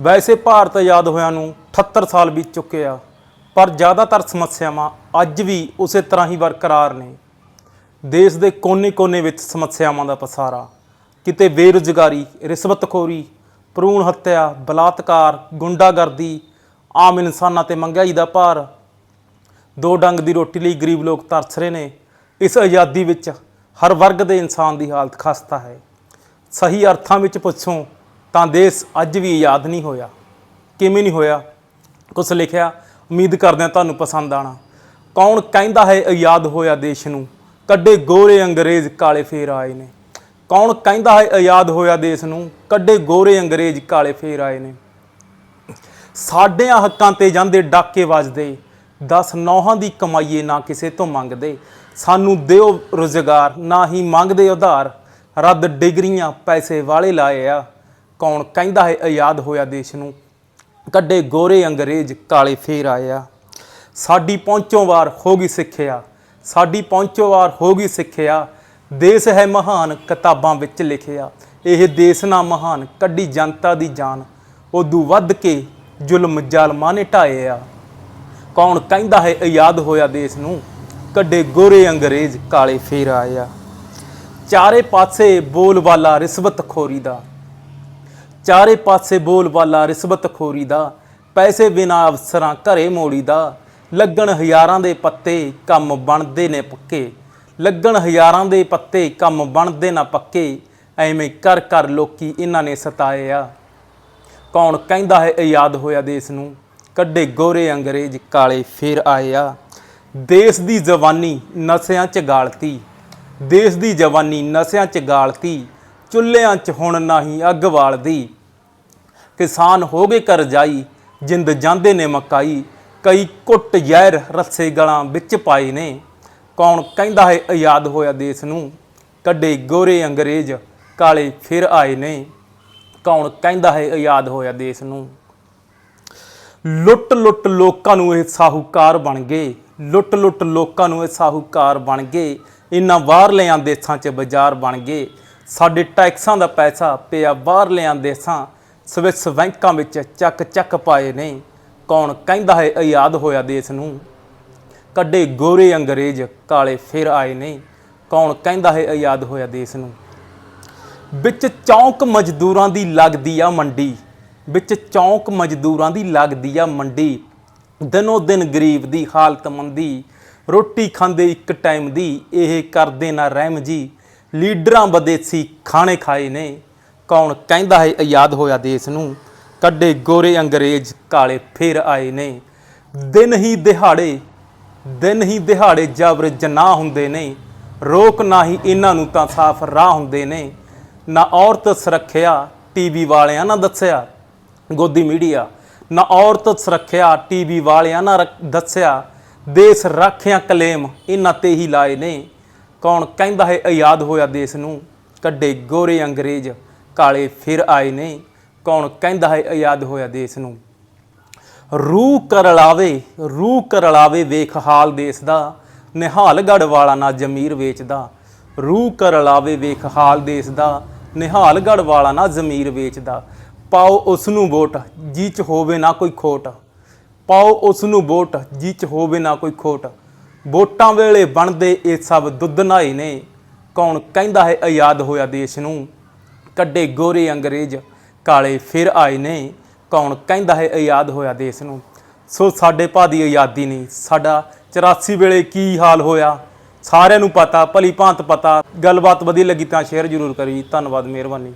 ਵੈਸੇ ਭਾਰਤ ਆਜ਼ਾਦ ਹੋਇਆ ਨੂੰ 78 ਸਾਲ ਬੀਤ ਚੁੱਕੇ ਆ, ਪਰ ਜ਼ਿਆਦਾਤਰ ਸਮੱਸਿਆਵਾਂ ਅੱਜ ਵੀ ਉਸੇ ਤਰ੍ਹਾਂ ਹੀ ਬਰਕਰਾਰ ਨੇ। ਦੇਸ਼ ਦੇ ਕੋਨੇ-ਕੋਨੇ ਵਿੱਚ ਸਮੱਸਿਆਵਾਂ ਦਾ ਪਸਾਰਾ, ਕਿਤੇ ਬੇਰੁਜ਼ਗਾਰੀ, ਰਿਸ਼ਵਤਖੋਰੀ, ਭਰੂਣ ਹੱਤਿਆ, ਬਲਾਤਕਾਰ, ਗੁੰਡਾਗਰਦੀ, ਆਮ ਇਨਸਾਨਾਂ ਤੇ ਮਹਿੰਗਾਈ ਦਾ ਭਾਰ, ਦੋ ਡੰਗ ਦੀ ਰੋਟੀ ਲਈ ਗਰੀਬ ਲੋਕ ਤਰਸ ਰਹੇ ਨੇ, ਇਸ ਆਜ਼ਾਦੀ ਵਿੱਚ ਹਰ ਵਰਗ ਦੇ ਇਨਸਾਨ ਦੀ ਹਾਲਤ ਖਸਤਾ ਹੈ। ਸਹੀ ਅਰਥਾਂ ਵਿੱਚ ਪੁੱਛੋ ਤਾਂ ਦੇਸ਼ ਅੱਜ ਵੀ ਆਜ਼ਾਦ ਨਹੀਂ ਹੋਇਆ। ਕਿਵੇਂ ਨਹੀਂ ਹੋਇਆ? ਕੁਛ ਲਿਖਿਆ, ਉਮੀਦ ਕਰਦੇ ਹਾਂ ਤੁਹਾਨੂੰ ਪਸੰਦ ਆਣਾ ਕੌਣ ਕਹਿੰਦਾ ਹੈ ਆਜ਼ਾਦ ਹੋਇਆ ਦੇਸ਼ ਨੂੰ? ਕੱਡੇ ਗੋਰੇ ਅੰਗਰੇਜ਼ ਕਾਲੇ ਫੇਰ ਆਏ ਨੇ। ਕੌਣ ਕਹਿੰਦਾ ਹੈ ਆਜ਼ਾਦ ਹੋਇਆ ਦੇਸ਼ ਨੂੰ? ਕੱਡੇ ਗੋਰੇ ਅੰਗਰੇਜ਼ ਕਾਲੇ ਫੇਰ ਆਏ ਨੇ। ਸਾਡਿਆਂ ਹੱਕਾਂ ਤੇ ਜਾਂਦੇ ਡਾਕੇ ਵੱਜਦੇ। ਦਸ ਨੌਹਾਂ ਦੀ ਕਮਾਈਏ ਨਾ ਕਿਸੇ ਤੋਂ ਮੰਗਦੇ। ਸਾਨੂੰ ਦਿਓ ਰੁਜ਼ਗਾਰ, ਨਾ ਹੀ ਮੰਗਦੇ ਉਧਾਰ। ਰੱਦ ਡਿਗਰੀਆਂ ਪੈਸੇ ਵਾਲੇ ਲਾਏ ਆ। ਕੌਣ ਕਹਿੰਦਾ ਹੈ ਆਜ਼ਾਦ ਹੋਇਆ ਦੇਸ਼ ਨੂੰ। ਕੱਢੇ ਗੋਰੇ ਅੰਗਰੇਜ਼, ਕਾਲੇ ਫੇਰ ਆਇਆ। ਸਾਡੀ ਪਹੁੰਚੋਂ ਵਾਰ ਹੋ ਗਈ ਸਿੱਖਿਆ। ਸਾਡੀ ਪਹੁੰਚੋਂ ਵਾਰ ਹੋ ਗਈ ਸਿੱਖਿਆ। ਦੇਸ਼ ਹੈ ਮਹਾਨ, ਕਿਤਾਬਾਂ ਵਿੱਚ ਲਿਖਿਆ। ਇਹ ਦੇਸ਼ ਨਾ ਮਹਾਨ, ਕੱਢੀ ਜਨਤਾ ਦੀ ਜਾਨ। ਉਦੋਂ ਵੱਧ ਕੇ ਜ਼ੁਲਮ ਜ਼ਾਲਮਾਂ ਨੇ ਢਾਏ ਆ ਕੌਣ ਕਹਿੰਦਾ ਹੈ ਆਜ਼ਾਦ ਹੋਇਆ ਦੇਸ਼ ਨੂੰ। ਕੱਢੇ ਗੋਰੇ ਅੰਗਰੇਜ਼, ਕਾਲੇ ਫੇਰ ਆਇਆ। ਚਾਰੇ ਪਾਸੇ ਬੋਲਬਾਲਾ ਰਿਸ਼ਵਤਖੋਰੀ ਦਾ। ਚਾਰੇ ਪਾਸੇ ਬੋਲਬਾਲਾ ਰਿਸ਼ਵਤਖੋਰੀ ਦਾ, ਪੈਸੇ ਬਿਨਾ ਅਫਸਰਾਂ ਘਰੇ ਮੋੜੀ ਦਾ। ਲੱਗਣ ਹਜ਼ਾਰਾਂ ਦੇ ਪੱਤੇ ਕੰਮ ਬਣਦੇ ਨੇ ਪੱਕੇ। ਲੱਗਣ ਹਜ਼ਾਰਾਂ ਦੇ ਪੱਤੇ ਕੰਮ ਬਣਦੇ ਨਾ ਪੱਕੇ। ਐਵੇਂ ਕਰ ਕਰ ਲੋਕੀ ਇਹਨਾਂ ਨੇ ਸਤਾਏ ਆ। ਕੌਣ ਕਹਿੰਦਾ ਹੈ ਆਜ਼ਾਦ ਹੋਇਆ ਦੇਸ਼ ਨੂੰ? ਕੱਢੇ ਗੋਰੇ ਅੰਗਰੇਜ਼, ਕਾਲੇ ਫੇਰ ਆਏ ਆ। ਦੇਸ਼ ਦੀ ਜਵਾਨੀ ਨਸਿਆਂ 'ਚ ਗਾਲਤੀ। ਦੇਸ਼ ਦੀ ਜਵਾਨੀ ਨਸਿਆਂ 'ਚ ਗਾਲਤੀ। ਚੁੱਲ੍ਹਿਆਂ 'ਚ ਹੁਣ ਨਹੀਂ ਅੱਗ ਵਾਲਦੀ। ਕਿਸਾਨ ਹੋ ਗਏ ਕਰਜਾਈ ਜਿੰਦ ਜਾਂਦੇ ਨੇ ਮਕਾਈ। ਕਈ ਕੁੱਟ ਜ਼ਹਿਰ ਰੱਸੇ ਗਲਾਂ ਵਿੱਚ ਪਾਏ ਨੇ। ਕੌਣ ਕਹਿੰਦਾ ਹੈ ਆਜ਼ਾਦ ਹੋਇਆ ਦੇਸ਼ ਨੂੰ? ਕੱਢੇ ਗੋਰੇ ਅੰਗਰੇਜ਼, ਕਾਲੇ ਫਿਰ ਆਏ ਨੇ। ਕੌਣ ਕਹਿੰਦਾ ਹੈ ਆਜ਼ਾਦ ਹੋਇਆ ਦੇਸ਼ ਨੂੰ? ਲੁੱਟ ਲੁੱਟ ਲੋਕਾਂ ਨੂੰ ਇਹ ਸਾਹੂਕਾਰ ਬਣ ਗਏ। ਲੁੱਟ ਲੁੱਟ ਲੋਕਾਂ ਨੂੰ ਇਹ ਸਾਹੂਕਾਰ ਬਣ ਗਏ। ਇਨ੍ਹਾਂ ਬਾਹਰਲਿਆਂ ਦੇਸ਼ਾਂ 'ਚ ਬਾਜ਼ਾਰ ਬਣ ਗਏ। ਸਾਡੇ ਟੈਕਸਾਂ ਦਾ ਪੈਸਾ ਪਿਆ ਬਾਹਰਲਿਆਂ ਦੇਸ਼ਾਂ। ਸਵਿਸ ਬੈਂਕਾਂ ਵਿੱਚ ਚੱਕ ਚੱਕ ਪਾਏ ਨੇ। ਕੌਣ ਕਹਿੰਦਾ ਹੈ ਆਜ਼ਾਦ ਹੋਇਆ ਦੇਸ਼ ਨੂੰ? ਕੱਡੇ ਗੋਰੇ ਅੰਗਰੇਜ਼, ਕਾਲੇ ਫਿਰ ਆਏ ਨੇ। ਕੌਣ ਕਹਿੰਦਾ ਹੈ ਆਜ਼ਾਦ ਹੋਇਆ ਦੇਸ਼ ਨੂੰ? ਵਿੱਚ ਚੌਂਕ ਮਜ਼ਦੂਰਾਂ ਦੀ ਲੱਗਦੀ ਆ ਮੰਡੀ। ਵਿੱਚ ਚੌਂਕ ਮਜ਼ਦੂਰਾਂ ਦੀ ਲੱਗਦੀ ਆ ਮੰਡੀ। ਦਿਨੋ ਦਿਨ ਗਰੀਬ ਦੀ ਹਾਲਤ ਮੰਦੀ। ਰੋਟੀ ਖਾਂਦੇ ਇੱਕ ਟਾਈਮ ਦੀ। ਇਹ ਕਰਦੇ ਨਾ ਰਹਿਮ ਜੀ। ਲੀਡਰਾਂ ਵਿਦੇਸੀ ਖਾਣੇ ਖਾਏ ਨੇ। ਕੌਣ ਕਹਿੰਦਾ ਹੈ ਆਜ਼ਾਦ ਹੋਇਆ ਦੇਸ਼ ਨੂੰ। ਕੱਢੇ ਗੋਰੇ ਅੰਗਰੇਜ਼, ਕਾਲੇ ਫੇਰ ਆਏ ਨੇ। ਦਿਨ ਹੀ ਦਿਹਾੜੇ, ਦਿਨ ਹੀ ਦਿਹਾੜੇ ਜਬਰ ਜਨਾਹ ਹੁੰਦੇ ਨੇ। ਰੋਕ ਨਾ ਹੀ ਇਹਨਾਂ ਨੂੰ ਤਾਂ ਸਾਫ਼ ਰਾਹ ਹੁੰਦੇ ਨੇ। ਨਾ ਔਰਤ ਸੁਰੱਖਿਆ ਟੀਵੀ ਵਾਲਿਆਂ ਨਾ ਦੱਸਿਆ। ਗੋਦੀ ਮੀਡੀਆ, ਨਾ ਔਰਤ ਸੁਰੱਖਿਆ ਟੀਵੀ ਵਾਲਿਆਂ ਨਾ ਰੱਖ- ਦੱਸਿਆ। ਦੇਸ਼ ਰਾਖਿਆ ਕਲੇਮ ਇਹਨਾਂ ਤੇ ਹੀ ਲਾਏ ਨੇ। ਕੌਣ ਕਹਿੰਦਾ ਹੈ ਆਜ਼ਾਦ ਹੋਇਆ ਦੇਸ਼ ਨੂੰ। ਕੱਢੇ ਗੋਰੇ ਅੰਗਰੇਜ਼ ਕਾਲੇ ਫਿਰ ਆਏ ਨੇ। ਕੌਣ ਕਹਿੰਦਾ ਹੈ ਆਜ਼ਾਦ ਹੋਇਆ ਦੇਸ਼ ਨੂੰ? ਰੂਹ ਕਰਲਾਵੇ ਰੂਹ ਕਰਲਾਵੇ ਵੇਖ ਹਾਲ ਦੇਸ਼ ਦਾ। ਨਿਹਾਲਗੜ ਵਾਲਾ ਨਾ ਜ਼ਮੀਰ ਵੇਚਦਾ। ਰੂਹ ਕਰਲਾਵੇ ਵੇਖ ਹਾਲ ਦੇਸ਼ ਦਾ। ਨਿਹਾਲਗੜ ਵਾਲਾ ਨਾ ਜ਼ਮੀਰ ਵੇਚਦਾ। ਪਾਓ ਉਸ ਨੂੰ ਵੋਟ ਜੀ ਚ ਹੋਵੇ ਨਾ ਕੋਈ ਖੋਟ। ਪਾਓ ਉਸ ਨੂੰ ਵੋਟ ਜੀ ਚ ਹੋਵੇ ਨਾ ਕੋਈ ਖੋਟ। ਵੋਟਾਂ ਵੇਲੇ ਬਣਦੇ ਇਹ ਸਭ ਦੁੱਧ ਨਾਈ ਨੇ। ਕੌਣ ਕਹਿੰਦਾ ਹੈ ਆਜ਼ਾਦ ਹੋਇਆ ਦੇਸ਼ ਨੂੰ? ਕੱਢੇ ਗੋਰੇ ਅੰਗਰੇਜ਼, ਕਾਲੇ ਫਿਰ ਆਏ ਨੇ ਕੌਣ ਕਹਿੰਦਾ ਹੈ ਆਜ਼ਾਦ ਹੋਇਆ ਦੇਸ਼ ਨੂੰ? ਸੋ ਸਾਡੇ ਭਾ ਦੀ ਆਜ਼ਾਦੀ ਨਹੀਂ, ਸਾਡਾ 84 ਵੇਲੇ ਕੀ ਹਾਲ ਹੋਇਆ? ਸਾਰਿਆਂ ਨੂੰ ਪਤਾ, ਭਲੀ ਭਾਂਤ ਪਤਾ। ਗੱਲਬਾਤ ਵਧੀਆ ਲੱਗੀ ਤਾਂ ਸ਼ੇਅਰ ਜ਼ਰੂਰ ਕਰੀ। ਧੰਨਵਾਦ, ਮਿਹਰਬਾਨੀ।